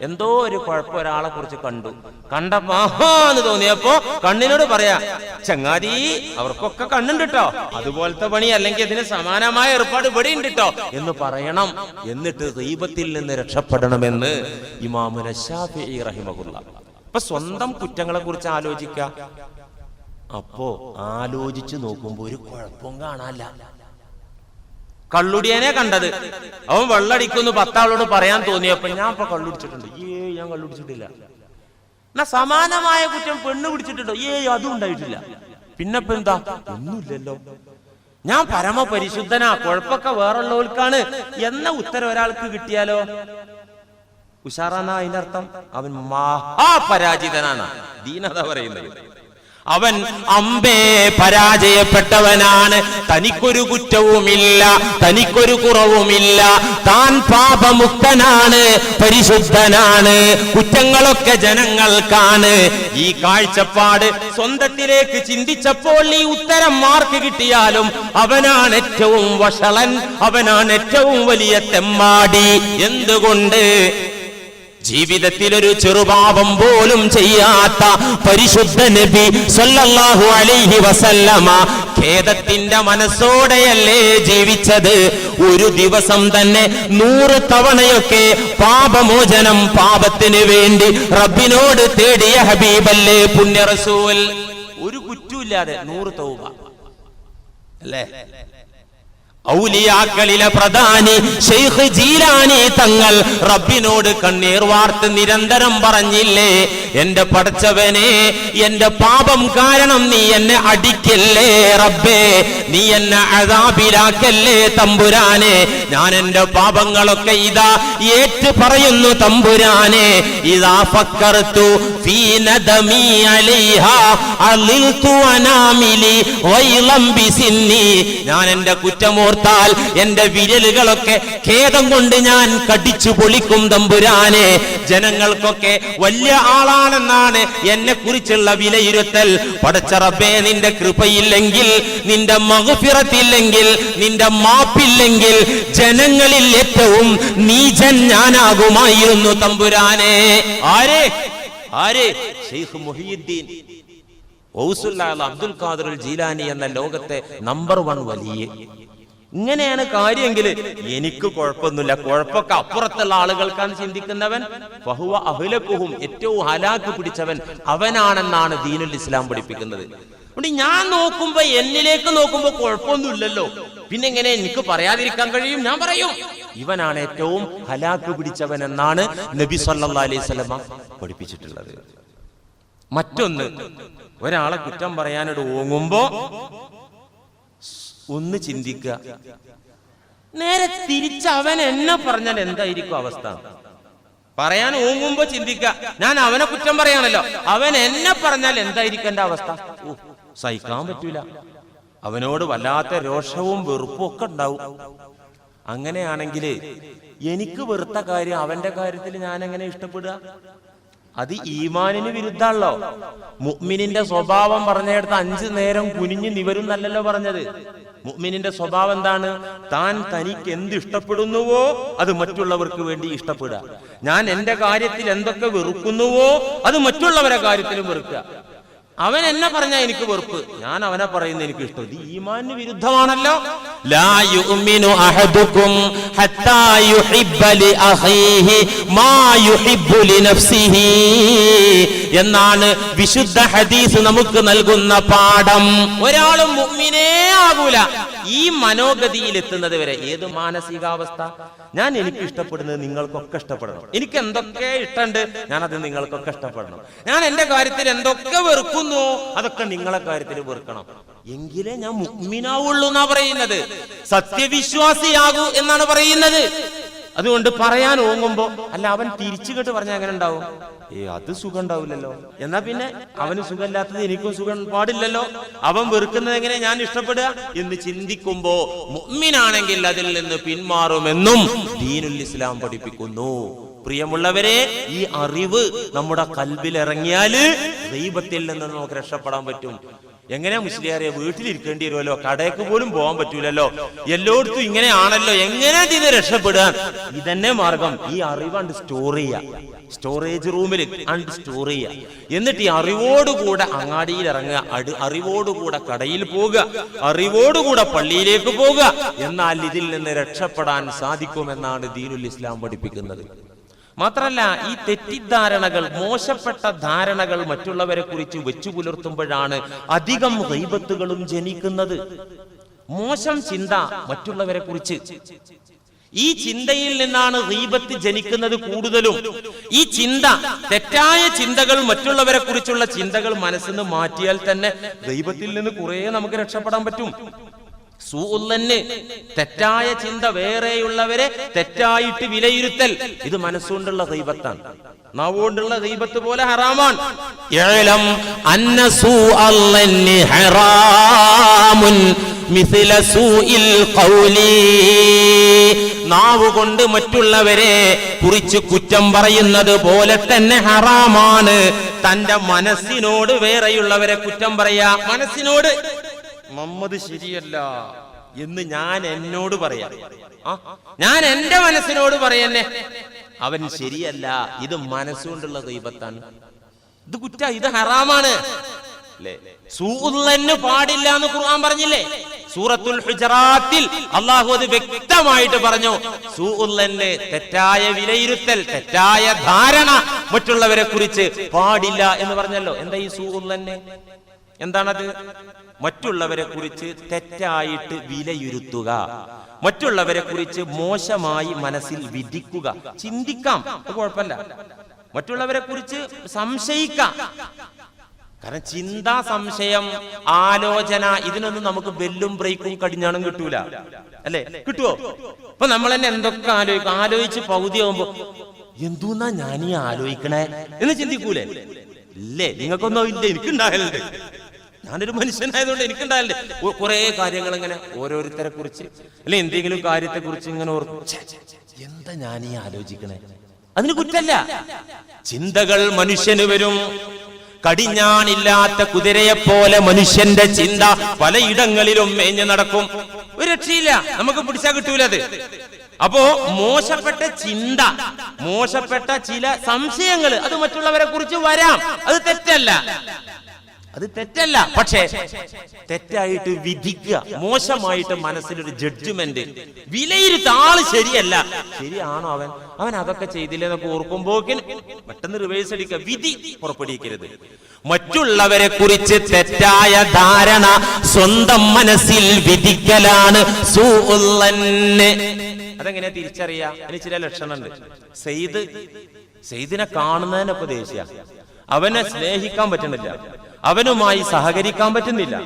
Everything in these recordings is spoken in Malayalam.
എന്തോ ഒരു കുഴപ്പം ഒരാളെ കുറിച്ച് കണ്ടു. കണ്ടപ്പോ ആഹാ എന്ന് തോന്നിയപ്പോ കണ്ണിനോട് പറയാ ചങ്ങാതി അവർക്കൊക്കെ കണ്ണുണ്ട് കേട്ടോ അതുപോലത്തെ പണി അല്ലെങ്കിൽ ഇതിന് സമാനമായ ഏർപ്പാട് ഇവിടെ ഉണ്ട് കേട്ടോ എന്ന് പറയണം. എന്നിട്ട് ദൈവത്തിൽ നിന്ന് രക്ഷപ്പെടണമെന്ന് ഇമാമുന റഹിമകുള്ള അപ്പൊ സ്വന്തം കുറ്റങ്ങളെ കുറിച്ച് ആലോചിക്ക. അപ്പോ ആലോചിച്ചു നോക്കുമ്പോ ഒരു കുഴപ്പവും കാണാനില്ല. കള്ളുടിയനെ കണ്ടത്. അവൻ വെള്ളടിക്കുന്നു പത്താളോട് പറയാൻ തോന്നിയപ്പോ ഞാൻ ഇപ്പൊ കള്ളുടിച്ചിട്ടുണ്ട്. ഏ ഞാൻ കള്ളുടിച്ചിട്ടില്ല. എന്നാ സമാനമായ കുറ്റം പെണ്ണ് പിടിച്ചിട്ടുണ്ടോ? ഏ അതും ഉണ്ടായിട്ടില്ല. പിന്നെ എന്താ? ഒന്നുമില്ലല്ലോ. ഞാൻ പരമപരിശുദ്ധനാ കുഴപ്പമൊക്കെ വേറുള്ളവർക്കാണ്. എന്ന ഉത്തരം ഒരാൾക്ക് കിട്ടിയാലോ? ഉഷാറാന്ന അതിന്റെ അർത്ഥം? അവൻ മഹാപരാജിതനാണ്. ദീനത പറയുന്നത്. അവൻ അമ്പേ പരാജയപ്പെട്ടവനാണ്. തനിക്കൊരു കുറ്റവുമില്ല തനിക്കൊരു കുറവുമില്ല. താൻ പാപമുക്തനാണ് പരിശുദ്ധനാണ്. കുറ്റങ്ങളൊക്കെ ജനങ്ങൾക്കാണ്. ഈ കാഴ്ചപ്പാട് സ്വന്തത്തിലേക്ക് ചിന്തിച്ചപ്പോൾ ഈ ഉത്തരം മാർക്ക് കിട്ടിയാലും അവനാണ് ഏറ്റവും വഷളൻ അവനാണ് ഏറ്റവും വലിയ തെമ്മാടി. എന്തുകൊണ്ട്? ജീവിതത്തിൽ ഒരു ചെറുപാപം പോലും ചെയ്യാത്ത പരിശുദ്ധ നബി സല്ലല്ലാഹു അലൈഹി വസല്ലമ ഖേദത്തിന്റെ മനസ്സോടെയല്ലേ ജീവിച്ചത്? ഒരു ദിവസം തന്നെ നൂറ് തവണയൊക്കെ പാപമോചനം പാപത്തിന് വേണ്ടി റബ്ബിനോട് തേടിയ ഹബീബല്ലേ പുണ്യറസൂൽ? ഒരു കുറ്റുമില്ലാതെ നൂറ് തൗബ. അല്ലേ? ഔലിയാക്കളിലെ പ്രധാനി ഷെയ്ഖ് ജീലാനി തങ്ങൾ റബ്ബിനോട് കണ്ണീർ വാർത്ത് നിരന്തരം പറഞ്ഞില്ലേ എന്റെ പടച്ചവനെ എന്റെ പാപം കാരണം നീ എന്നെ അടിക്കല്ലേ റബ്ബേ നീ എന്നെ അതാപിലാക്കല്ലേ തമ്പുരാനെ ഞാൻ എന്റെ പാപങ്ങളൊക്കെ ഇതാ ഏറ്റു പറയുന്നു തമ്പുരാനെ ഇതാ ഫക്കർത്തു ഞാൻ എന്റെ കുറ്റമോർത്താൽ എന്റെ വിരലുകളൊക്കെ ഖേദം കൊണ്ട് ഞാൻ കടിച്ചു പൊളിക്കും തമ്പുരാനെ. ജനങ്ങൾക്കൊക്കെ വലിയ ആളാണെന്നാണ് എന്നെ കുറിച്ചുള്ള വിലയിരുത്തൽ. പടച്ചറബേ നിന്റെ കൃപയില്ലെങ്കിൽ നിന്റെ മകുഫിറത്തില്ലെങ്കിൽ നിന്റെ മാപ്പില്ലെങ്കിൽ ജനങ്ങളിൽ ഏറ്റവും നീചൻ ഞാനാകുമായിരുന്നു തമ്പുരാനെ. ആരെ? ആരെ? ഔസുല്ലാൽ അബ്ദുൽ ഖാദർ ജീലാനി എന്ന ലോകത്തെ നമ്പർ വൺ വലിയ. ഇങ്ങനെയാണ് കാര്യമെങ്കിൽ എനിക്ക് കുഴപ്പമൊന്നുമില്ല. കുഴപ്പമൊക്കെ അപ്പുറത്തുള്ള ആളുകൾക്കാണ് ചിന്തിക്കുന്നവൻ. ബഹുവ അഹുലക്കുഹും ഏറ്റവും ഹലാക്ക് പിടിച്ചവൻ അവനാണെന്നാണ് ദീനുൽ ഇസ്ലാം പഠിപ്പിക്കുന്നത്. അതുകൊണ്ട് ഞാൻ നോക്കുമ്പോ എന്നിലേക്ക് നോക്കുമ്പോ കുഴപ്പമൊന്നുമില്ലല്ലോ. പിന്നെ എങ്ങനെ എനിക്ക് പറയാതിരിക്കാൻ കഴിയും? ഞാൻ പറയും. ഇവനാണ് ഏറ്റവും ഹലാക്ക് പിടിച്ചവൻ എന്നാണ് നബി സല്ലാ അലൈഹി സ്വലമ പഠിപ്പിച്ചിട്ടുള്ളത്. മറ്റൊന്ന് ഒരാളെ കുറ്റം പറയാനോട് ഓങ്ങുമ്പോ ഒന്ന് ചിന്തിക്കുക നേരെ തിരിച്ച് അവൻ എന്നെ പറഞ്ഞാൽ എന്തായിരിക്കും അവസ്ഥ? പറയാൻ ഓങ്ങുമ്പോ ചിന്തിക്കുക ഞാൻ അവനെ കുറ്റം പറയാണല്ലോ. അവൻ എന്നെ പറഞ്ഞാൽ എന്തായിരിക്കും എന്റെ അവസ്ഥ? ഓ, സഹിക്കാൻ പറ്റൂല. അവനോട് വല്ലാത്ത രോഷവും വെറുപ്പും ഒക്കെ ഉണ്ടാവും. അങ്ങനെയാണെങ്കിൽ എനിക്ക് വെറുത്ത കാര്യം അവന്റെ കാര്യത്തിൽ ഞാൻ എങ്ങനെ ഇഷ്ടപ്പെടുക? അത് ഈമാനിന് വിരുദ്ധാണല്ലോ മുഅ്മിനിന്റെ സ്വഭാവം പറഞ്ഞെടുത്ത് അഞ്ചു നേരം കുനിഞ്ഞു നിവരും നല്ലല്ലോ പറഞ്ഞത്. മുഅ്മിനിന്റെ സ്വഭാവം എന്താണ് താൻ തനിക്ക് എന്ത് ഇഷ്ടപ്പെടുന്നുവോ അത് മറ്റുള്ളവർക്ക് വേണ്ടി ഇഷ്ടപ്പെടുക. ഞാൻ എന്റെ കാര്യത്തിൽ എന്തൊക്കെ വെറുക്കുന്നുവോ അത് മറ്റുള്ളവരെ കാര്യത്തിലും വെറുക്കുക. അവൻ എന്നെ പറഞ്ഞാ എനിക്ക് വെറുപ്പ്. ഞാൻ അവനെ പറയുന്ന എനിക്ക് ഇഷ്ടം. ഇത് ഈമാനിന് വിരുദ്ധമാണല്ലോ. എന്നാണ് വിശുദ്ധ ഹദീസ് നമുക്ക് നൽകുന്ന പാഠം. ഒരാളും മുഅ്മിനേ ആകൂല. ഈ മനോഗതിയിൽ എത്തുന്നത് വരെ ഏത് മാനസികാവസ്ഥ? ഞാൻ എനിക്ക് ഇഷ്ടപ്പെടുന്നത് നിങ്ങൾക്കൊക്കെ ഇഷ്ടപ്പെടണം. എനിക്ക് എന്തൊക്കെ ഇഷ്ടമുണ്ട് ഞാൻ അത് നിങ്ങൾക്കൊക്കെ ഇഷ്ടപ്പെടണം. ഞാൻ എന്റെ കാര്യത്തിൽ എന്തൊക്കെ വെറുക്കുന്നു അതൊക്കെ നിങ്ങളെ കാര്യത്തിൽ വെറുക്കണം. എങ്കിലേ ഞാൻ മുഗ്മിനാവുള്ളൂ എന്നാ പറയുന്നത്. സത്യവിശ്വാസിയാകൂ എന്നാണ് പറയുന്നത്. അതുകൊണ്ട് പറയാൻ ഓങ്ങുമ്പോ അല്ല അവൻ തിരിച്ചു കേട്ട് പറഞ്ഞാൽ എങ്ങനെ ഉണ്ടാവും? ഏ അത് സുഖം ഉണ്ടാവില്ലല്ലോ. എന്നാ പിന്നെ അവന് സുഖമില്ലാത്തത് എനിക്കും സുഖം പാടില്ലല്ലോ. അവൻ വെറുക്കുന്നത് എങ്ങനെ ഞാൻ ഇഷ്ടപ്പെടുക? എന്ന് ചിന്തിക്കുമ്പോ മുമ്മിനാണെങ്കിൽ അതിൽ നിന്ന് പിന്മാറുമെന്നും ദീനുൽ ഇസ്ലാം പഠിപ്പിക്കുന്നു. പ്രിയമുള്ളവരെ ഈ അറിവ് നമ്മുടെ കൽബിൽ ഇറങ്ങിയാൽ ദൈവത്തിൽ നിന്ന് നമുക്ക് രക്ഷപ്പെടാൻ പറ്റും. എങ്ങനെയാ മുസ്ലിയാരെ വീട്ടിലിരിക്കേണ്ടി വരുമല്ലോ കടയ്ക്ക് പോലും പോകാൻ പറ്റൂലല്ലോ. എല്ലായിടത്തും ഇങ്ങനെയാണല്ലോ. എങ്ങനെ ഇത് രക്ഷപ്പെടാൻ ഇതന്നെ മാർഗം. ഈ അറിവാണ്ട് സ്റ്റോർ ചെയ്യാ സ്റ്റോറേജ് റൂമിൽ അണ്ട് സ്റ്റോർ ചെയ്യുക. എന്നിട്ട് ഈ അറിവോടുകൂടെ അങ്ങാടിയിൽ ഇറങ്ങുക അടി അറിവോടുകൂടെ കടയിൽ പോകുക. അറിവോടുകൂടെ പള്ളിയിലേക്ക് പോവുക എന്നാൽ ഇതിൽ നിന്ന് രക്ഷപ്പെടാൻ സാധിക്കുമെന്നാണ് ദീനുൽ ഇസ്ലാം പഠിപ്പിക്കുന്നത്. മാത്രല്ല ഈ തെറ്റിദ്ധാരണകൾ മോശപ്പെട്ട ധാരണകൾ മറ്റുള്ളവരെ കുറിച്ച് വെച്ചു പുലർത്തുമ്പോഴാണ് അധികം ദൈവത്തുകളും ജനിക്കുന്നത്. മോശം ചിന്ത മറ്റുള്ളവരെ കുറിച്ച്. ഈ ചിന്തയിൽ നിന്നാണ് ദീപത്ത് ജനിക്കുന്നത് കൂടുതലും. ഈ ചിന്ത തെറ്റായ ചിന്തകൾ മറ്റുള്ളവരെ കുറിച്ചുള്ള ചിന്തകൾ മനസ്സിൽ മാറ്റിയാൽ തന്നെ ദൈവത്തിൽ നിന്ന് കുറെ നമുക്ക് രക്ഷപ്പെടാൻ പറ്റും. തെറ്റായ ചിന്ത വേറെയുള്ളവരെ തെറ്റായിട്ട് വിലയിരുത്തൽ. ഇത് മനസ്സുകൊണ്ടുള്ള ദൈവത്താണ്. നാവുകൊണ്ടുള്ള ദൈവത്ത് പോലെ ഹറാമാണ്. നാവ് മറ്റുള്ളവരെ കുറിച്ച് കുറ്റം പറയുന്നത് പോലെ തന്നെ ഹറാമാണ്. തന്റെ മനസ്സിനോട് വേറെയുള്ളവരെ കുറ്റം പറയാ. മനസ്സിനോട് മമ്മത് ശരിയല്ല എന്ന് ഞാൻ എന്നോട് പറയാം. ആ, ഞാൻ എന്റെ മനസ്സിനോട് പറയന്നെ. അവൻ ശരിയല്ല ഇത് മനസ്സുകൊണ്ടുള്ള ദൈവത്താണ്. ഇത് കുറ്റ ഇത് ഹറാമാണ്. പാടില്ല എന്ന് ഖുർആൻ പറഞ്ഞില്ലേ? സൂറത്തുൽ ഹുജറാത്തിൽ അള്ളാഹു അത് വ്യക്തമായിട്ട് പറഞ്ഞു. സൂഉല്ലന്റെ തെറ്റായ വിലയിരുത്തൽ തെറ്റായ ധാരണ മറ്റുള്ളവരെ കുറിച്ച് പാടില്ല എന്ന് പറഞ്ഞല്ലോ. എന്താ ഈ സൂല്ലന് എന്താണത്? മറ്റുള്ളവരെ കുറിച്ച് തെറ്റായിട്ട് വിലയിരുത്തുക. മറ്റുള്ളവരെ കുറിച്ച് മോശമായി മനസ്സിൽ വിധിക്കുക. ചിന്തിക്കാം. കുഴപ്പമില്ല. മറ്റുള്ളവരെ കുറിച്ച് സംശയിക്കാം. കാരണം ചിന്ത സംശയം ആലോചന ഇതിനൊന്നും നമുക്ക് ബെല്ലും ബ്രേക്കും കടിഞ്ഞാണും കിട്ടൂല. അല്ലെ? കിട്ടുവോ? ഇപ്പൊ നമ്മൾ തന്നെ എന്തൊക്കെ ആലോചിക്കും? ആലോചിച്ച് പകുതിയാവുമ്പോ എന്തൂന്നാ ഈ ആലോചിക്കണേ? എന്ന് ചിന്തിക്കൂലേ? ഇല്ലേ? നിങ്ങൾക്കൊന്നും ഇല്ല. എനിക്കുണ്ടാകലുണ്ട്. ഞാനൊരു മനുഷ്യനായതുകൊണ്ട് എനിക്കുണ്ടായില്ലേ കുറെ കാര്യങ്ങൾ ഇങ്ങനെ ഓരോരുത്തരെ കുറിച്ച് അല്ലെ എന്തെങ്കിലും കാര്യത്തെ കുറിച്ച് ഇങ്ങനെ ഛെ, എന്താ ഞാൻ ഈ ആലോചിക്കണേ? അതിന് കുറ്റല്ല. ചിന്തകൾ മനുഷ്യന് വരും. കടിഞ്ഞാണില്ലാത്ത കുതിരയെ പോലെ മനുഷ്യന്റെ ചിന്ത പലയിടങ്ങളിലും മേഞ്ഞു നടക്കും. ഒരു രക്ഷയില്ല. നമുക്ക് പിടിച്ചാൽ കിട്ടൂല അത്. അപ്പോ മോശപ്പെട്ട ചിന്ത മോശപ്പെട്ട ചില സംശയങ്ങൾ അത് മറ്റുള്ളവരെ കുറിച്ച് വരാം. അത് തെറ്റല്ല. അത് തെറ്റല്ല. പക്ഷേ തെറ്റായിട്ട് വിധിക്കുക. മോശമായിട്ട് മനസ്സിലൊരു ജഡ്ജ്മെന്റ് വിലയിരുത്ത ആൾ ശരിയല്ല. ശരിയാണോ അവൻ? അവൻ അതൊക്കെ ചെയ്തില്ല എന്നൊക്കെ ഓർക്കുമ്പോക്കിന് പെട്ടെന്ന് റിവേഴ്സ് അടിക്കുക. വിധി പുറപ്പെടുവിക്കരുത്. മറ്റുള്ളവരെ കുറിച്ച് തെറ്റായ ധാരണ സ്വന്തം മനസ്സിൽ വിധിക്കലാണ്. അതെങ്ങനെ തിരിച്ചറിയാ അതിന് ചില ലക്ഷണമുണ്ട്. സെയ്ദ് സെയ്ദിനെ കാണുന്നതിനൊക്കെ ദേഷ്യ. അവനെ സ്നേഹിക്കാൻ പറ്റുന്നില്ല അവനുമായി സഹകരിക്കാൻ പറ്റുന്നില്ല.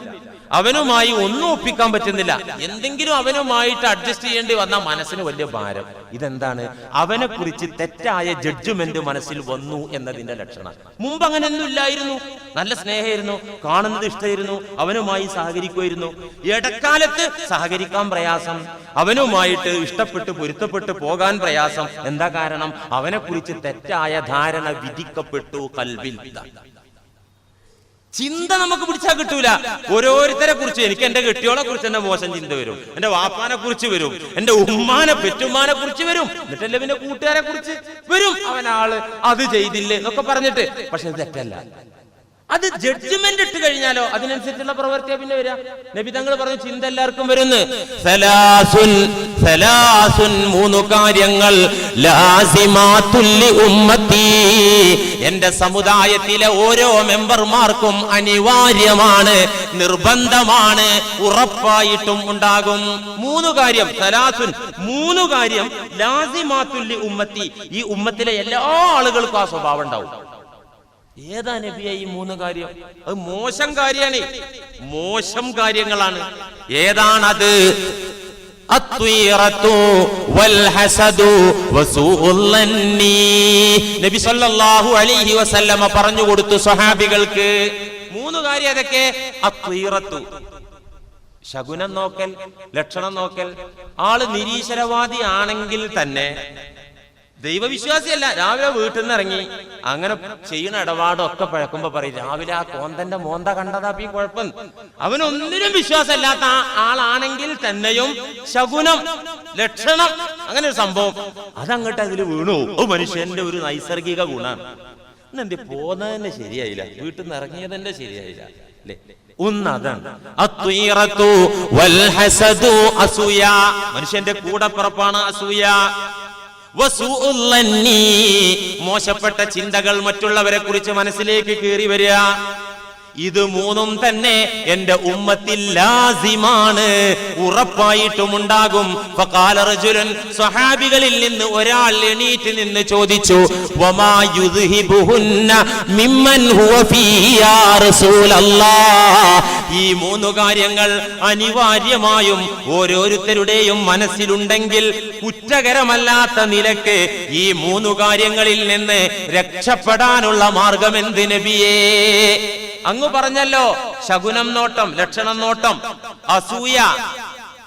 അവനുമായി ഒന്നും ഒപ്പിക്കാൻ പറ്റുന്നില്ല. എന്തെങ്കിലും അവനുമായിട്ട് അഡ്ജസ്റ്റ് ചെയ്യേണ്ടി വന്ന മനസ്സിന് വലിയ ഭാരം. ഇതെന്താണ്? അവനെ കുറിച്ച് തെറ്റായ ജഡ്ജ്മെന്റ് മനസ്സിൽ വന്നു എന്നതിന്റെ ലക്ഷണം. മുമ്പ് അങ്ങനെയൊന്നും ഇല്ലായിരുന്നു. നല്ല സ്നേഹമായിരുന്നു. കാണുന്നത് ഇഷ്ടമായിരുന്നു. അവനുമായി സഹകരിക്കുമായിരുന്നു. ഇടക്കാലത്ത് സഹകരിക്കാൻ പ്രയാസം. അവനുമായിട്ട് ഇഷ്ടപ്പെട്ട് പൊരുത്തപ്പെട്ട് പോകാൻ പ്രയാസം. എന്താ കാരണം? അവനെ കുറിച്ച് തെറ്റായ ധാരണ വിധിക്കപ്പെട്ടു കൽവിൽ. ചിന്ത നമുക്ക് പിടിച്ചാൽ കിട്ടൂല. ഓരോരുത്തരെ കുറിച്ച് എനിക്ക് എന്റെ കെട്ടിയോളെ കുറിച്ച് എന്റെ മോശം ചിന്ത വരും. എന്റെ വാപ്പാനെ കുറിച്ച് വരും. എന്റെ ഉമ്മാനെ പെറ്റുമ്മാനെ കുറിച്ച് വരും. എന്നിട്ടല്ലേ പിന്നെ കൂട്ടുകാരെ കുറിച്ച് വരും. അവനാൾ അത് ചെയ്തില്ലേ എന്നൊക്കെ പറഞ്ഞിട്ട്. പക്ഷെ തെറ്റല്ല. അത് ജഡ്ജ്മെന്റ് ഇട്ട് കഴിഞ്ഞാലോ? അതിനനുസരിച്ചുള്ള പ്രവൃത്തിയാ പിന്നെ വരിക. നബി തങ്ങൾ പറഞ്ഞു ചിന്ത എല്ലാവർക്കും വരുന്നു. സലാസുൻ സലാസുൻ മൂന്ന് കാര്യങ്ങൾ. ഉമ്മത്തി. എന്റെ സമുദായത്തിലെ ഓരോ മെമ്പർമാർക്കും അനിവാര്യമാണ് നിർബന്ധമാണ് ഉറപ്പായിട്ടും ഉണ്ടാകും. മൂന്ന് കാര്യം സലാസുൻ. മൂന്ന് കാര്യം ലാസിമാത്തുല്ലി ഉമ്മത്തി. ഈ ഉമ്മത്തിലെ എല്ലാ ആളുകൾക്കും ആ സ്വഭാവം ഉണ്ടാവും. ഏതാ നബിയ ഈ മൂന്ന് കാര്യം? അത് മോശം കാര്യമാണ് മോശം കാര്യങ്ങളാണ്. ഏതാണത്? നബി സല്ലല്ലാഹു അലൈഹി വസല്ലമ പറഞ്ഞു കൊടുത്തു സ്വഹാബികൾക്ക്. മൂന്ന് കാര്യം അതൊക്കെ അത്വീറത്തു. ശകുനം നോക്കൽ ലക്ഷണം നോക്കൽ. ആൾ നിരീശ്വരവാദി ആണെങ്കിൽ തന്നെ ദൈവവിശ്വാസിയല്ല രാവിലെ വീട്ടിൽ നിന്ന് ഇറങ്ങി അങ്ങനെ ചെയ്യുന്ന ഇടപാടൊക്കെ പഴക്കുമ്പോ പറയും രാവിലെ ആ കോന്തന്റെ മോന്ത കണ്ടതാ ഈ കുഴപ്പം. അവനൊന്നിനും വിശ്വാസമില്ലാത്ത ആളാണെങ്കിൽ തന്നെയും ശകുനം ലക്ഷണം അങ്ങനെ ഒരു സംഭവം. അതങ്ങോട്ട് അതിൽ വീണു. ഓ മനുഷ്യന്റെ ഒരു നൈസർഗിക ഗുണാണ്. എന്നെന്ത് പോന്നതന്നെ ശരിയായില്ല. വീട്ടിൽ നിന്ന് ഇറങ്ങിയതന്നെ ശരിയായില്ല. അല്ലേ? ഒന്നതാണ്. മനുഷ്യന്റെ കൂടപ്പിറപ്പാണ് അസൂയ. മോശപ്പെട്ട ചിന്തകൾ മറ്റുള്ളവരെ കുറിച്ച് മനസ്സിലേക്ക് കയറി വരിക ഇത് മൂന്നും തന്നെ എന്റെ ഉമ്മത്തിൽ ലാസിമാണ്. ഉറപ്പായിട്ടും ഉണ്ടാകും. സ്വഹാബികളിൽ നിന്ന് ഒരാൾ എണീറ്റ് നിന്ന് ചോദിച്ചു ഈ മൂന്ന് കാര്യങ്ങൾ അനിവാര്യമായും ഓരോരുത്തരുടെയും മനസ്സിലുണ്ടെങ്കിൽ കുറ്റകരമല്ലാത്ത നിലയ്ക്ക് ഈ മൂന്ന് കാര്യങ്ങളിൽ നിന്ന് രക്ഷപ്പെടാനുള്ള മാർഗം എന്ത് നബിയേ അങ്ങ് പറഞ്ഞല്ലോ. ശകുനം നോട്ടം ലക്ഷണം നോട്ടം അസൂയ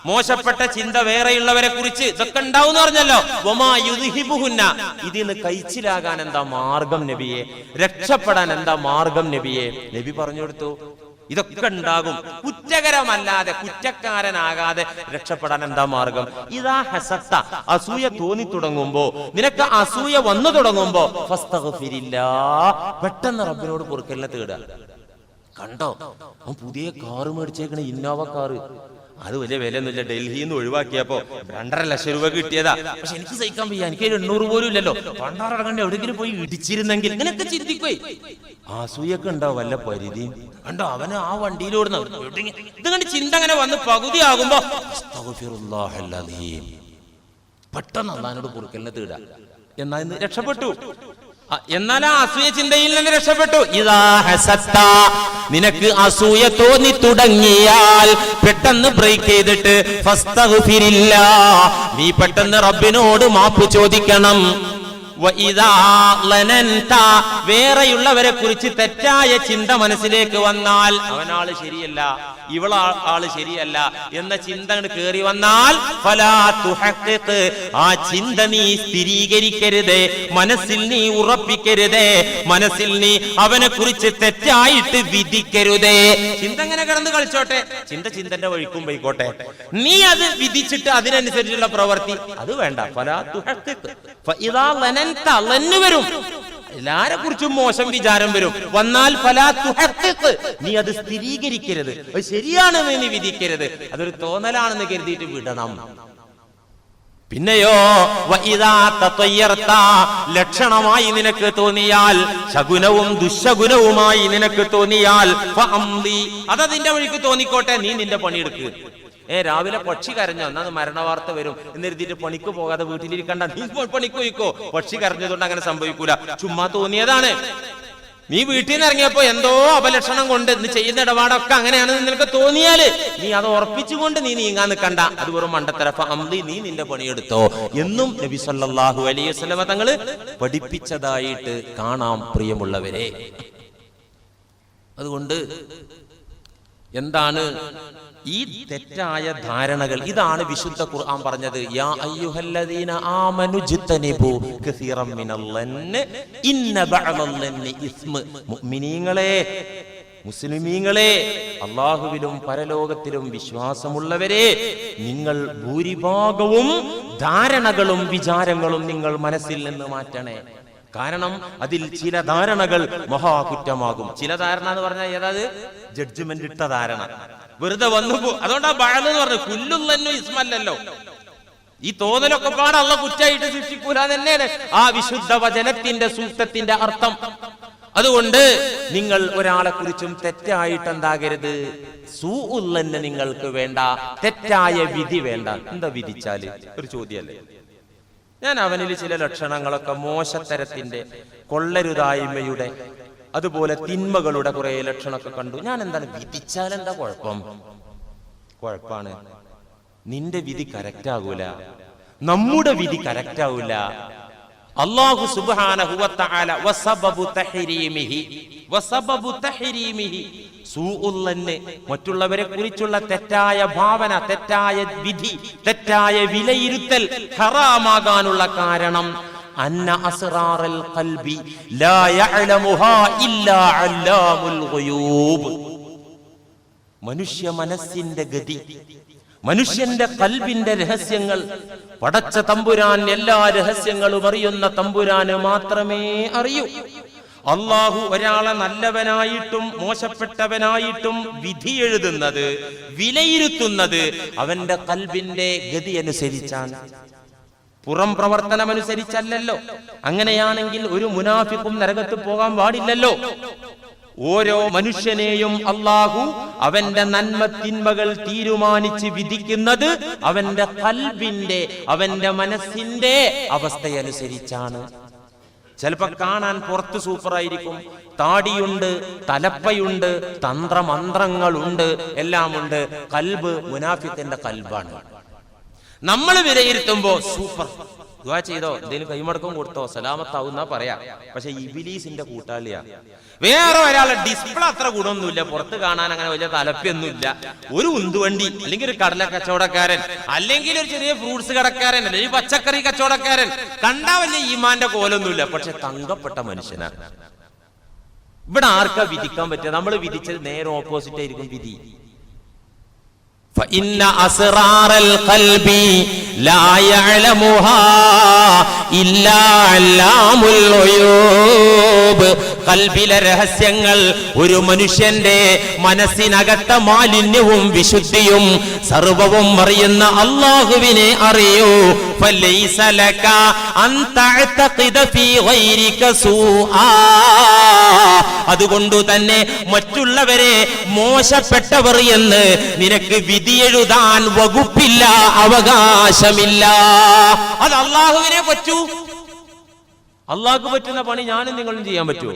മോശപ്പെട്ട ചിന്ത വേറെയുള്ളവരെ കുറിച്ച് ഇതൊക്കെ ഉണ്ടാവും പറഞ്ഞല്ലോ. വമാ യുദ്ഹിബുഹുന്ന. ഇതിന്ന് കഴിച്ചിലാകാൻ എന്താ മാർഗം നബിയെ? രക്ഷപ്പെടാൻ എന്താ മാർഗം നബിയെ? നബി പറഞ്ഞു കൊടുത്തു ഇതൊക്കെ ഉണ്ടാകും. കുറ്റകരമല്ലാതെ കുറ്റക്കാരനാകാതെ രക്ഷപ്പെടാൻ എന്താ മാർഗം? ഇതാ ഹസത്ത. അസൂയ തോന്നി തുടങ്ങുമ്പോ നിനക്ക് അസൂയ വന്നു തുടങ്ങുമ്പോ. പെട്ടെന്ന് റബ്ബിനോട് പൊറുക്കലിനെ തേടുക. കണ്ടോ? അവൻ പുതിയ കാറ് മേടിച്ചേക്കണ ഇന്നോവ കാറ്. അത് വലിയ വിലയൊന്നുമില്ല. ഡൽഹിയിൽ നിന്ന് ഒഴിവാക്കിയപ്പോ രണ്ടര ലക്ഷം രൂപ കിട്ടിയതാ. പക്ഷെ എനിക്ക് സഹിക്കാൻ വയ്യ. എനിക്ക് എണ്ണൂറ് പോലും ഇല്ലല്ലോ. പണ്ടാറടങ്ങണ്ട എവിടെയെങ്കിലും പോയി ഇടിച്ചിരുന്നെങ്കിൽ ഇങ്ങനെയൊക്കെ ചിരിപ്പോയി ആസൂയൊക്കെ ഉണ്ടാവും വല്ല പരിധി കണ്ടോ? അവന് ആ വണ്ടിയിലോടുന്ന ഇതങ്ങനെ ചിന്ത അങ്ങനെ വന്ന് പകുതി ആകുമ്പോ പെട്ടെന്ന് അള്ളഹാനോട് കുറുക്കലിനെ തീടാ എന്നാ ഇന്ന് രക്ഷപ്പെട്ടു. എന്നാൽ ആ അസൂയ ചിന്തയിൽ നിന്ന് രക്ഷപ്പെട്ടു. ഇതാ ഹസത്ത. നിനക്ക് അസൂയ തോന്നി തുടങ്ങിയാൽ പെട്ടെന്ന് ബ്രേക്ക് ചെയ്തിട്ട്. നീ പെട്ടെന്ന് റബ്ബിനോട് മാപ്പ് ചോദിക്കണം. വേറെയുള്ളവരെ കുറിച്ച് തെറ്റായ ചിന്ത മനസ്സിലേക്ക് വന്നാൽ അവനാൾ ശരിയല്ല ഇവള ആൾ ശരിയല്ല എന്ന ചിന്ത കയറി വന്നാൽ. ആ ചിന്ത നീ സ്ഥിരീകരിക്കരുത് മനസ്സിൽ നീ ഉറപ്പിക്കരുത് മനസ്സിൽ നീ അവനെ കുറിച്ച് തെറ്റായിട്ട് വിധിക്കരുതേ. ചിന്ത അങ്ങനെ കിടന്ന് കളിച്ചോട്ടെ? ചിന്ത ചിന്തന്റെ വഴിക്കും പോയിക്കോട്ടെ. നീ അത് വിധിച്ചിട്ട് അതിനനുസരിച്ചുള്ള പ്രവൃത്തി. അത് വേണ്ട. വരും. എല്ലാരെ കുറിച്ചും മോശം വിചാരം വരും. വന്നാൽ ഫലാ തുഹഖിഖ്. നീ അത് സ്ഥിരീകരിക്കരുത്. ശരിയാണെന്ന് നീ വിധിക്കരുത്. അതൊരു തോന്നലാണെന്ന് കരുതിയിട്ട് വിടണം. പിന്നെയോ ലക്ഷണമായി നിനക്ക് തോന്നിയാൽ ശകുനവും ദുശകുനവുമായി നിനക്ക് തോന്നിയാൽ. അതതിന്റെ വഴിക്ക് തോന്നിക്കോട്ടെ നീ നിന്റെ പണിയെടുക്ക്. ഏ രാവിലെ പക്ഷി കരഞ്ഞോ? എന്നാ മരണ വാർത്ത വരും. എന്ന് എഴുതിയിട്ട് പണിക്ക് പോകാതെ വീട്ടിലിരിക്കണ്ട. നീ പണിക്ക് പോയിക്കോ. പക്ഷി കരഞ്ഞതുകൊണ്ട് അങ്ങനെ സംഭവിക്കൂല. ചുമ്മാ തോന്നിയതാണ്. നീ വീട്ടിൽ നിന്ന് ഇറങ്ങിയപ്പോ എന്തോ അപലക്ഷണം കൊണ്ട് നീ ചെയ്യുന്ന ഇടപാടൊക്കെ അങ്ങനെയാണെന്ന് നിനക്ക് തോന്നിയാൽ നീ അത് ഉറപ്പിച്ചുകൊണ്ട് നീ നീങ്ങാൻ നിൽക്കണ്ട. അത് വെറും മണ്ടത്തരഫ അമ്തി നീ നിന്റെ പണിയെടുത്തോ. എന്നും നബി സല്ലാഹു അലൈഹി വസ്ലമ തങ്ങൾ പഠിപ്പിച്ചതായിട്ട് കാണാം പ്രിയമുള്ളവരെ. അതുകൊണ്ട് എന്താണ് ഈ തെറ്റായ ധാരണകൾ ഇതാണ് വിശുദ്ധ ഖുർആൻ പറഞ്ഞത്. യാ അയ്യുഹല്ലദീന ഇന്ന മുഅ്മിനീങ്ങളെ മുസ്ലിമീങ്ങളെ അള്ളാഹുവിലും പരലോകത്തിലും വിശ്വാസമുള്ളവരെ നിങ്ങൾ ഭൂരിഭാഗവും ധാരണകളും വിചാരങ്ങളും നിങ്ങൾ മനസ്സിൽ നിന്ന് മാറ്റണേ. കാരണം അതിൽ ചില ധാരണകൾ മഹാകുറ്റമാകും. ചില ധാരണ എന്ന് പറഞ്ഞാൽ ഏതാത്? ജഡ്ജ്മെന്റ് ഇട്ട ധാരണ. വെറുതെ വന്നു പോ അതുകൊണ്ടാ പഴന്ന് പറഞ്ഞു കുല്ലുള്ളന്നു ഇസ്മല്ലല്ലോ. ഈ തോന്നലൊക്കെ അള്ള കുറ്റായിട്ട് ശിക്ഷിക്കൂല തന്നെയാണ് ആ വിശുദ്ധ വചനത്തിന്റെ സൂക്തത്തിന്റെ അർത്ഥം. അതുകൊണ്ട് നിങ്ങൾ ഒരാളെ കുറിച്ചും തെറ്റായിട്ട് എന്താകരുത്? സൂ ഉള്ളന്നെ നിങ്ങൾക്ക് വേണ്ട. തെറ്റായ വിധി വേണ്ട. എന്താ വിധിച്ചാൽ? ഒരു ചോദ്യമല്ലേ? ഞാൻ അവനിൽ ചില ലക്ഷണങ്ങളൊക്കെ മോശത്തരത്തിന്റെ കൊള്ളരുതായ്മയുടെ അതുപോലെ തിന്മകളുടെ കുറെ ലക്ഷണമൊക്കെ കണ്ടു. ഞാൻ എന്താണ് വിധിച്ചാൽ എന്താ കുഴപ്പം? കുഴപ്പാണ്. നിന്റെ വിധി കറക്റ്റ് ആകൂല. നമ്മുടെ വിധി കറക്റ്റ് ആവൂല അള്ളാഹു സൂഉല്ലന് മറ്റുള്ളവരെ കുറിച്ചുള്ള തെറ്റായ ഭാവന തെറ്റായ വിധി തെറ്റായ വിലയിരുത്തൽ ഹറാമാകാനുള്ള കാരണം അന്ന അസ്റാറൽ ഖൽബി ലാ യഅലമുഹാ ഇല്ലാ അല്ലാമുൽ ഗുയൂബ്. മനുഷ്യ മനസ്സിന്റെ ഗതി മനുഷ്യന്റെ കൽവിന്റെ രഹസ്യങ്ങൾ പടച്ച തമ്പുരാൻ എല്ലാ രഹസ്യങ്ങളും അറിയുന്ന തമ്പുരാന് മാത്രമേ അറിയൂ. അള്ളാഹു ഒരാളെ നല്ലവനായിട്ടും മോശപ്പെട്ടവനായിട്ടും വിധി എഴുതുന്നത് വിലയിരുത്തുന്നത് അവന്റെ കൽവിന്റെ ഗതി അനുസരിച്ചാണ് പുറം പ്രവർത്തനം അനുസരിച്ചല്ലല്ലോ അങ്ങനെയാണെങ്കിൽ ഒരു മുനാഫിക്കും നരകത്ത് പോകാൻ പാടില്ലല്ലോ. ഓരോ മനുഷ്യനെയും അള്ളാഹു അവന്റെ നന്മ തിന്മകൾ തീരുമാനിച്ച് വിധിക്കുന്നത് അവന്റെ കൽബിന്റെ അവന്റെ മനസ്സിന്റെ അവസ്ഥയനുസരിച്ചാണ്. ചിലപ്പോ കാണാൻ പുറത്ത് സൂപ്പറായിരിക്കും. താടിയുണ്ട് തലപ്പയുണ്ട് തന്ത്രമന്ത്രങ്ങളുണ്ട് എല്ലാമുണ്ട്. കൽബ് മുനാഫിത്തിന്റെ കൽബാണ്. നമ്മൾ വിലയിരുത്തുമ്പോ സൂപ്പർ. ദുആ ചെയ്തോ എന്തെങ്കിലും കൈമടക്കം കൊടുത്തോ സലാമത്താവുന്ന പറയാ. പക്ഷെ ഇബിലീസിന്റെ കൂട്ടാളിയാ. വേറെ ഒരാളെ ഡിസ്പ്ലേ അത്ര ഗുണമൊന്നുമില്ല പുറത്ത് കാണാൻ അങ്ങനെ വലിയ തലപ്പൊന്നുമില്ല ഒരു ഉന്തുവണ്ടി അല്ലെങ്കിൽ ഒരു കടല കച്ചവടക്കാരൻ അല്ലെങ്കിൽ ഒരു ചെറിയ ഫ്രൂട്ട്സ് കടക്കാരൻ അല്ലെങ്കിൽ പച്ചക്കറി കച്ചവടക്കാരൻ. കണ്ടാ വലിയ ഈമാന്റെ കോലൊന്നുമില്ല. പക്ഷെ തങ്കപ്പെട്ട മനുഷ്യനാണ് ഇവിടെ ആർക്കാ വിധിക്കാൻ പറ്റുക? നമ്മൾ വിധിച്ചത് നേരെ ഓപ്പോസിറ്റ് ആയിരിക്കും വിധി. فإن أسرار القلب لا يعلمها إلا علام الغيوب കൽബിലെ രഹസ്യങ്ങൾ ഒരു മനുഷ്യന്റെ മനസ്സിനകത്ത മാലിന്യവും വിശുദ്ധിയും സർവവും അറിയുന്ന അള്ളാഹുവിനെ അറിയൂ فليس لك أن تعتقد في غيرك سوءا അതുകൊണ്ടു തന്നെ മറ്റുള്ളവരെ മോശപ്പെട്ടവർ എന്ന് നിനക്ക് വിധിയെഴുതാൻ വകുപ്പില്ല അവകാശമില്ല. അത് അള്ളാഹുവിനെ പറ്റൂ? അള്ളാഹ്ക്ക് പറ്റുന്ന പണി ഞാനും നിങ്ങളും ചെയ്യാൻ പറ്റുമോ?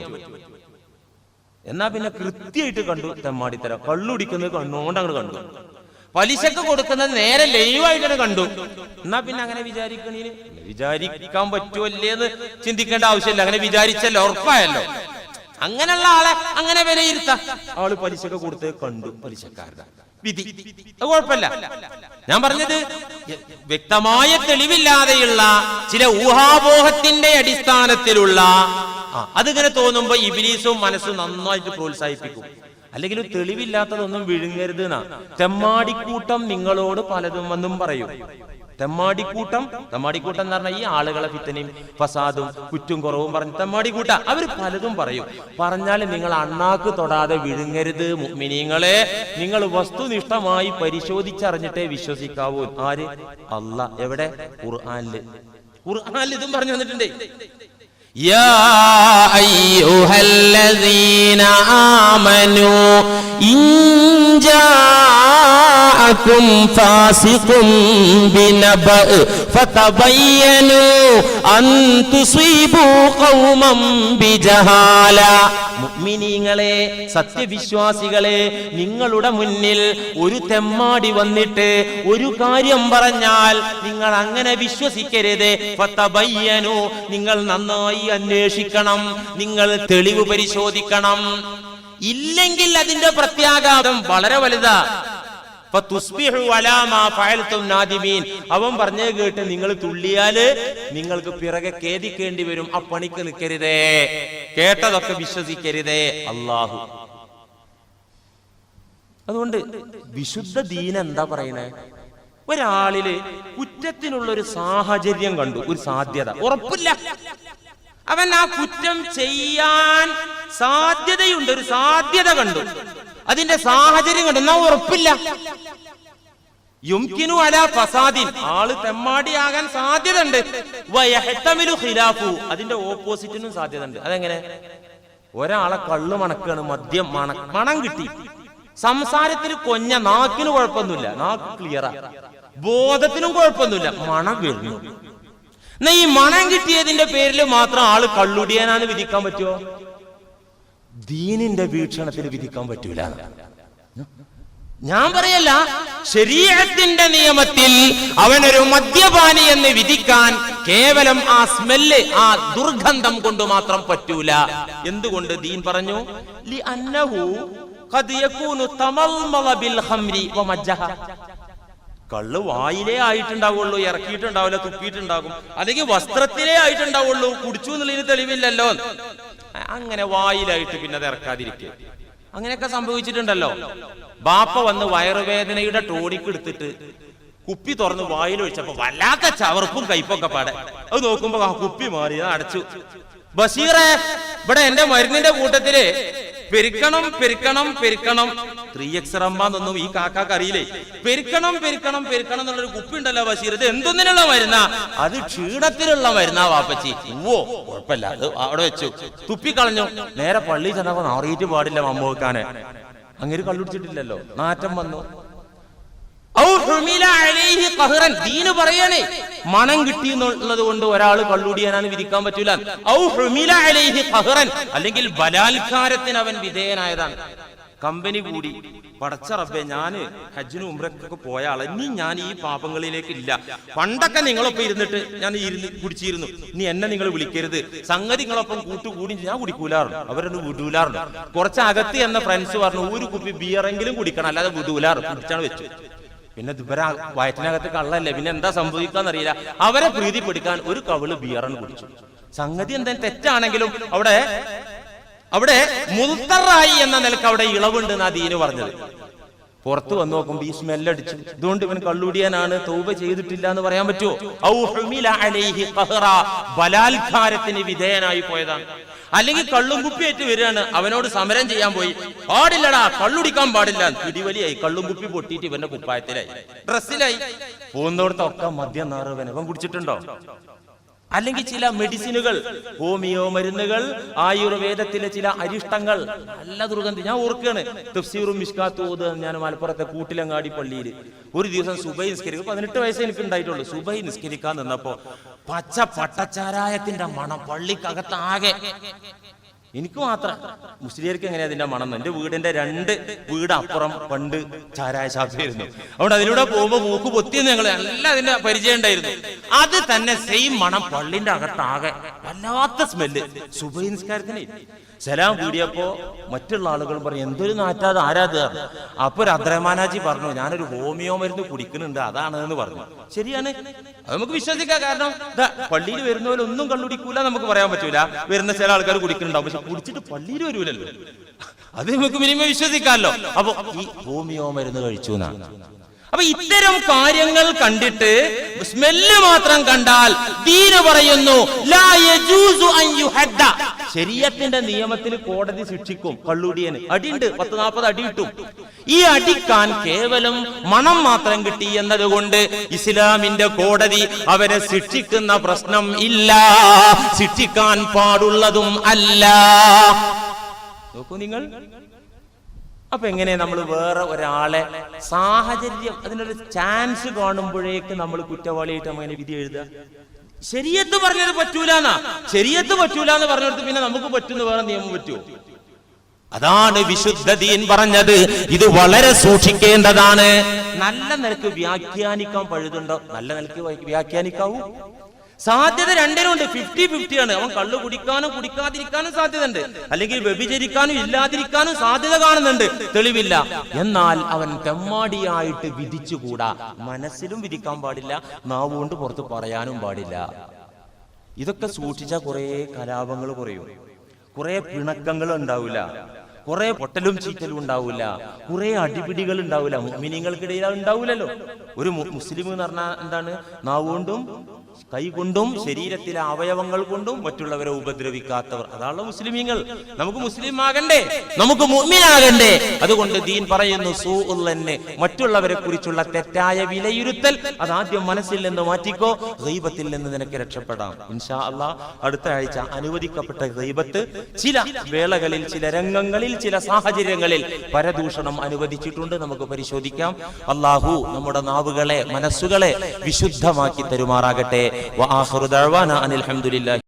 എന്നാ പിന്നെ കൃത്യമായിട്ട് കണ്ടു. തെമ്മാടിത്തരം. കള്ളുടിക്കുന്നത് കണ്ണുകൊണ്ട് അങ്ങോട്ട് കണ്ടു. പലിശക്ക് കൊടുക്കുന്നത് നേരെ ലൈവായിട്ട് കണ്ടു. എന്നാ പിന്നെ അങ്ങനെ വിചാരിക്കണീന് വിചാരിക്കാൻ പറ്റുമല്ലേന്ന് ചിന്തിക്കേണ്ട ആവശ്യമില്ല. അങ്ങനെ വിചാരിച്ചല്ലോ ഉറപ്പായല്ലോ. അങ്ങനെയുള്ള ആളെ അങ്ങനെ വിലയിരുത്താം. ആൾ പലിശക്ക് കൊടുത്ത് കണ്ടു പലിശക്കാരുടെ. വിധി. അത് കുഴപ്പമില്ല. ഞാൻ പറഞ്ഞത് വ്യക്തമായ തെളിവില്ലാതെയുള്ള ചില ഊഹാപോഹത്തിന്റെ അടിസ്ഥാനത്തിലുള്ള അതിങ്ങനെ തോന്നുമ്പോ ഇബിലീസും മനസ്സും നന്നായിട്ട് പ്രോത്സാഹിപ്പിക്കും. അല്ലെങ്കിൽ തെളിവില്ലാത്തതൊന്നും വിഴുങ്ങരുത് തെമ്മാടിക്കൂട്ടം നിങ്ങളോട് പലതും വന്നും പറയും. തെമ്മാടിക്കൂട്ടം. തെമ്മാടിക്കൂട്ടം എന്ന് പറഞ്ഞാൽ ഈ ആളുകളെ ഫിത്തനയും ഫസാദും കുറ്റും കുറവും പറഞ്ഞ് തെമ്മാടിക്കൂട്ട. അവർ പലതും പറയും. പറഞ്ഞാൽ നിങ്ങൾ അണ്ണാക്ക് തൊടാതെ വിഴുങ്ങരുത് മുഅ്മിനീങ്ങളെ. നിങ്ങൾ വസ്തുനിഷ്ഠമായി പരിശോധിച്ചറിഞ്ഞിട്ടേ വിശ്വസിക്കാവൂ. ആര്? അല്ല എവിടെ? ഖുർആാനിൽ. ഖുർആാനിൽ ഇതും പറഞ്ഞു തന്നിട്ടുണ്ട് يا أيها الذين آمنوا إن جاءكم فاسق بنبأ മുഅ്മിനീങ്ങളെ സത്യവിശ്വാസികളെ നിങ്ങളുടെ മുന്നിൽ ഒരു തെമ്മാടി വന്നിട്ട് ഒരു കാര്യം പറഞ്ഞാൽ നിങ്ങൾ അങ്ങനെ വിശ്വസിക്കരുത്. നിങ്ങൾ നന്നായി അന്വേഷിക്കണം നിങ്ങൾ തെളിവ് പരിശോധിക്കണം. ഇല്ലെങ്കിൽ അതിന്റെ പ്രത്യാഘാതം വളരെ വലുതാ. അവൻ പറഞ്ഞേ കേട്ട് നിങ്ങൾ തുള്ളിയാൽ നിങ്ങൾക്ക് പിറകെ ഖേദിക്കേണ്ടി വരും. ആ പണിക്ക് നിൽക്കരുതേ. കേട്ടതൊക്കെ വിശ്വസിക്കരുതേ. അള്ളാഹു അതുകൊണ്ട് വിശുദ്ധ ദീൻ എന്താ പറയണേ? ഒരാളിൽ കുറ്റത്തിനുള്ള ഒരു സാഹചര്യം കണ്ടു. ഒരു സാധ്യത. ഉറപ്പില്ല. അവൻ ആ കുറ്റം ചെയ്യാൻ സാധ്യതയുണ്ട്. ഒരു സാധ്യത കണ്ടു. അതിന്റെ സാഹചര്യം കണ്ടു എന്നാ ഉറപ്പില്ല. യുംകിനു അല ഫസാദിൻ. ആൾ തെമ്മാടിയാകാൻ സാധ്യത ഉണ്ട് വയഹ്തമിലു ഖിലാഫു. അതിന്റെ ഓപ്പോസിറ്റിനും സാധ്യത ഉണ്ട് അതെങ്ങനെ? ഒരാളെ കള്ളു മണക്കാണ് മദ്യം മണ മണം കിട്ടി. സംസാരത്തിന് കൊഞ്ഞ നാക്കിന് കുഴപ്പമൊന്നുമില്ല. നാക്ക് ക്ലിയറാ ബോധത്തിനും കുഴപ്പമൊന്നുമില്ല. മണം വരുന്നു എന്നാ ഈ മണം കിട്ടിയതിന്റെ പേരിൽ മാത്രം ആൾ കള്ളുടിയാനാണ് വിധിക്കാൻ പറ്റുമോ ദീനിന്റെ വീക്ഷണത്തിൽ വിധിക്കാൻ പറ്റൂല. ഞാൻ പറയല്ല ശരീരത്തിന്റെ നിയമത്തിൽ അവനൊരു മദ്യപാനി എന്ന് വിധിക്കാൻ കേവലം ആ സ്മെല്ല് ആ ദുർഗന്ധം കൊണ്ട് മാത്രം പറ്റൂല. എന്തുകൊണ്ട് ദീൻ പറഞ്ഞു? കള്ളു വായിലേ ആയിട്ടുണ്ടാവുള്ളൂ ഇറക്കിയിട്ടുണ്ടാവില്ല തുപ്പിയിട്ടുണ്ടാകും അല്ലെങ്കിൽ വസ്ത്രത്തിലേ ആയിട്ടുണ്ടാവുള്ളൂ കുടിച്ചു എന്നുള്ളതിന് തെളിവില്ലല്ലോ. അങ്ങനെ വായിലായിട്ട് പിന്നെ ഇറക്കാതിരിക്കുക അങ്ങനെയൊക്കെ സംഭവിച്ചിട്ടുണ്ടല്ലോ. ബാപ്പ വന്ന് വയറുവേദനയുടെ ടോണിക്ക് എടുത്തിട്ട് കുപ്പി തുറന്ന് വായിൽ ഒഴിച്ചപ്പോ വല്ലാത്ത ചവർപ്പും കയ്പൊക്കെ പാടെ. അത് നോക്കുമ്പോ ആ കുപ്പി മാറി അടച്ചു. ബഷീറെ ഇവിടെ എന്റെ മരുന്നിന്റെ കൂട്ടത്തിൽ പെരുക്കണം പെരുക്കണം പെരുക്കണം. ത്രീ എക്സ് റമ്പാന്നൊന്നും ഈ കാക്കാക്ക് അറിയില്ലേ? പെരുക്കണം പെരുക്കണം പെരുക്കണം എന്നുള്ളൊരു കുപ്പി ഉണ്ടല്ലോ ബഷീർ. ഇത് എന്തൊന്നിനുള്ള മരുന്നാ? അത് ക്ഷീണത്തിലുള്ള മരുന്നാ വാപ്പച്ചി. ഓ കുഴപ്പമില്ല. അത് അവിടെ വെച്ചു. തുപ്പിക്കളഞ്ഞു. നേരെ പള്ളി ചെന്നപ്പോ നാറിയിട്ട് പാടില്ല മമ്മ വെക്കാന് അങ്ങനെ കള്ളുടിച്ചിട്ടില്ലല്ലോ നാറ്റം വന്നു. ദീന് പറയണേ. മണം കിട്ടി എന്നുള്ളത് കൊണ്ട് ഒരാൾ കള്ളുടിയാനാണ് വിധിക്കാൻ പറ്റൂല. അല്ലെങ്കിൽ ബലാത്കാരത്തിന് അവൻ വിധേയനായതാണ്. കമ്പനി കൂടി. പടച്ച റബ്ബെ ഞാൻ ഹജ്ജിന് ഉമ്രക്കൊക്കെ പോയ ഇനി ഞാൻ ഈ പാപങ്ങളിലേക്ക് ഇല്ല പണ്ടൊക്കെ നിങ്ങളൊപ്പം ഇരുന്നിട്ട് ഞാൻ ഇരുന്ന് കുടിച്ചിരുന്നു. ഇനി എന്നെ നിങ്ങൾ വിളിക്കരുത്. സംഗതി നിങ്ങളൊപ്പം കൂട്ടുകൂടി ഞാൻ കുടിക്കൂലാറുണ്ട്. അവരൊന്ന് വിടൂലാറുണ്ട്. കുറച്ച് അകത്ത് എന്ന ഫ്രണ്ട്സ് പറഞ്ഞു ഒരു കുപ്പി ബിയറെങ്കിലും കുടിക്കണം. അല്ലാതെ വിടൂലാറ് കുടിച്ചാണ് വെച്ചു പിന്നെ ഇവരെ വയറ്റിനകത്ത് കള്ളല്ലേ? പിന്നെ എന്താ സംഭവിക്കാന്നറിയില്ല. അവരെ പ്രീതിപ്പെടുക്കാൻ ഒരു കവിൾ ബിയറൻ കുടിച്ചു സംഗതി എന്താ തെറ്റാണെങ്കിലും അവിടെ അവിടെ മുൽത്തറായി എന്ന നിലയ്ക്ക് അവിടെ ഇളവുണ്ട് എന്നാ ദീന് പറഞ്ഞത്. പുറത്തു വന്ന് നോക്കുമ്പോ ഈ സ്മെല്ലടിച്ചു ഇതുകൊണ്ട് ഇവൻ കള്ളുടിയാനാണ് തൗബ ചെയ്തിട്ടില്ല എന്ന് പറയാൻ പറ്റുമോ. ബലാത്കാരത്തിന് വിധേയനായി പോയതാണ്. അല്ലെങ്കിൽ കള്ളും കുപ്പിയേറ്റ് വരികയാണ് അവനോട് സമരം ചെയ്യാൻ പോയി. പാടില്ലടാ കള്ളുടിക്കാൻ പാടില്ല. പിടിവലിയായി കള്ളും കുപ്പി പൊട്ടിയിട്ട് ഇവന്റെ കുപ്പായത്തിലായി. ഡ്രസ്സിലായി. പോകുന്നിടത്തൊക്കെ മദ്യം നാറുവൻ ഇവൻ കുടിച്ചിട്ടുണ്ടോ? അല്ലെങ്കിൽ ചില മെഡിസിനുകൾ ഹോമിയോ മരുന്നുകൾ ആയുർവേദത്തിലെ ചില അരിഷ്ടങ്ങൾ. നല്ല ദുർഗന്ധി. ഞാൻ ഓർക്കുകയാണ് തഫ്സീറും മിഷ്കാത്തോത് ഞാൻ മലപ്പുറത്തെ കൂട്ടിലങ്ങാടി പള്ളിയിൽ ഒരു ദിവസം സുബൈ നിസ്കരിക്കും. പതിനെട്ട് വയസ്സേ എനിക്ക് ഉണ്ടായിട്ടുള്ളൂ. സുബൈ നിസ്കരിക്കാൻ നിന്നപ്പോ പച്ച പട്ടച്ചാരായത്തിന്റെ മണം പള്ളിക്കകത്ത് ആകെ എനിക്ക് മാത്രം. മുസ്ലിയർക്ക് എങ്ങനെയാ അതിന്റെ മണം? എന്റെ വീടിന്റെ രണ്ട് വീട് അപ്പുറം പണ്ട് ചാരായ ശാഖയായിരുന്നു. അതുകൊണ്ട് അതിലൂടെ പോകുമ്പോ മൂക്ക് പൊത്തിയെന്ന് ഞങ്ങൾ എല്ലാം അതിന്റെ പരിചയം ഉണ്ടായിരുന്നു. അത് തന്നെ സെയിം മണം പള്ളിന്റെ അകത്താകെ വല്ലാത്ത സ്മെല്ല്. സുബൈൻസ്കാരത്തിന് സലാം കൂടിയപ്പോ മറ്റുള്ള ആളുകൾ പറയും എന്തൊരു നാറ്റാത് ആരാത് അപ്പൊ ഒരു അബ്ദുറഹ്മാനാജി പറഞ്ഞു ഞാനൊരു ഹോമിയോ മരുന്ന് കുടിക്കുന്നുണ്ട് അതാണ് എന്ന് പറഞ്ഞു. ശരിയാണ്. അത് നമുക്ക് വിശ്വസിക്കാം. കാരണം പള്ളിയിൽ വരുന്നവരൊന്നും കള്ളുടിക്കൂല നമുക്ക് പറയാൻ പറ്റൂല. വരുന്ന ചില ആൾക്കാർ കുടിക്കുന്നുണ്ടാവും. പക്ഷെ കുടിച്ചിട്ട് പള്ളിയിൽ വരൂലല്ലോ അത് നമുക്ക് മിനിമം വിശ്വസിക്കാമല്ലോ. അപ്പൊ ഈ ഹോമിയോ മരുന്ന് കഴിച്ചു എന്നാണ്. അപ്പൊ ഇത്തരം കാര്യങ്ങൾ കണ്ടിട്ട് സ്മെല്ല് മാത്രം കണ്ടാൽ ദീന് പറയുന്നു. ശരീരത്തിന്റെ നിയമത്തിൽ കോടതി ശിക്ഷിക്കും കള്ളുടിയന്. അടിയുണ്ട് പത്ത് നാൽപ്പത് അടി കിട്ടും. ഈ അടിക്കാൻ കേവലം മണം മാത്രം കിട്ടി എന്നതുകൊണ്ട് ഇസ്ലാമിന്റെ കോടതി അവരെ ശിക്ഷിക്കുന്ന പ്രശ്നം ഇല്ല. ശിക്ഷിക്കാൻ പാടുള്ളതും അല്ല. നോക്കൂ നിങ്ങൾ. അപ്പൊ എങ്ങനെ നമ്മൾ വേറെ ഒരാളെ സാഹചര്യം അതിനൊരു ചാൻസ് കാണുമ്പോഴേക്ക് നമ്മൾ കുറ്റവാളിയായിട്ട് നമ്മൾ വിധി എഴുതുക? ശരിയത്ത് പറഞ്ഞത് പറ്റൂലെന്നാ. ശരിയത്ത് പറ്റൂല എന്ന് പറഞ്ഞെടുത്ത് പിന്നെ നമുക്ക് പറ്റുന്ന വേറെ നിയമം പറ്റുമോ അതാണ് വിശുദ്ധ ദീൻ പറഞ്ഞത്. ഇത് വളരെ സൂക്ഷിക്കേണ്ടതാണ്. നല്ല നിലയ്ക്ക് വ്യാഖ്യാനിക്കാൻ പഴുതുണ്ടോ? നല്ല നിലയ്ക്ക് വ്യാഖ്യാനിക്കാവൂ. സാധ്യത രണ്ടിനുണ്ട് ഫിഫ്റ്റി ആണ്. അവൻ കള്ളു കുടിക്കാനും കുടിക്കാതിരിക്കാനും സാധ്യതയുണ്ട്. അല്ലെങ്കിൽ വ്യഭിചരിക്കാനും ഇല്ലാതിരിക്കാനും സാധ്യത കാണുന്നുണ്ട്. തെളിവില്ല. എന്നാൽ അവൻ തെമ്മാടിയായിട്ട് വിധിച്ചുകൂടാ. മനസ്സിലും വിധിക്കാൻ പാടില്ല. നാവുകൊണ്ട് പുറത്ത് പറയാനും പാടില്ല. ഇതൊക്കെ സൂക്ഷിച്ച കുറെ കലാപങ്ങൾ കുറയും. കുറെ പിണക്കങ്ങൾ ഉണ്ടാവില്ല കുറെ പൊട്ടലും ചീറ്റലും ഉണ്ടാവില്ല കുറെ അടിപിടികൾ ഉണ്ടാവില്ല മിനിങ്ങൾക്കിടയിൽ ഉണ്ടാവില്ലല്ലോ ഒരു മുസ്ലിം എന്ന് പറഞ്ഞാൽ എന്താണ്? നാവുകൊണ്ടും കൈകൊണ്ടും ശരീരത്തിലെ അവയവങ്ങൾ കൊണ്ടും മറ്റുള്ളവരെ ഉപദ്രവിക്കാത്തവർ. അതാണ് മുസ്ലിമീങ്ങൾ. നമുക്ക് മുസ്ലിം ആകണ്ടേ നമുക്ക് മുഅ്മിനാകണ്ടേ. അതുകൊണ്ട് ദീൻ പറയുന്നു സൂഉല്ലന്നെ മറ്റുള്ളവരെ കുറിച്ചുള്ള തെറ്റായ വിലയിരുത്തൽ അത് ആദ്യം മനസ്സിൽ നിന്ന് മാറ്റിക്കോ ഗൈബത്തിൽ നിന്ന് നിനക്ക് രക്ഷപ്പെടാം. ഇൻഷാ അള്ളാ അടുത്ത ആഴ്ച അനുവദിക്കപ്പെട്ട ഗൈബത്ത് ചില വേളകളിൽ ചില രംഗങ്ങളിൽ ചില സാഹചര്യങ്ങളിൽ പരദൂഷണം അനുവദിച്ചിട്ടുണ്ട്. നമുക്ക് പരിശോധിക്കാം. അള്ളാഹു നമ്മുടെ നാവുകളെ മനസ്സുകളെ വിശുദ്ധമാക്കി തരുമാറാകട്ടെ. വ അനിൽഹമുല്ലാ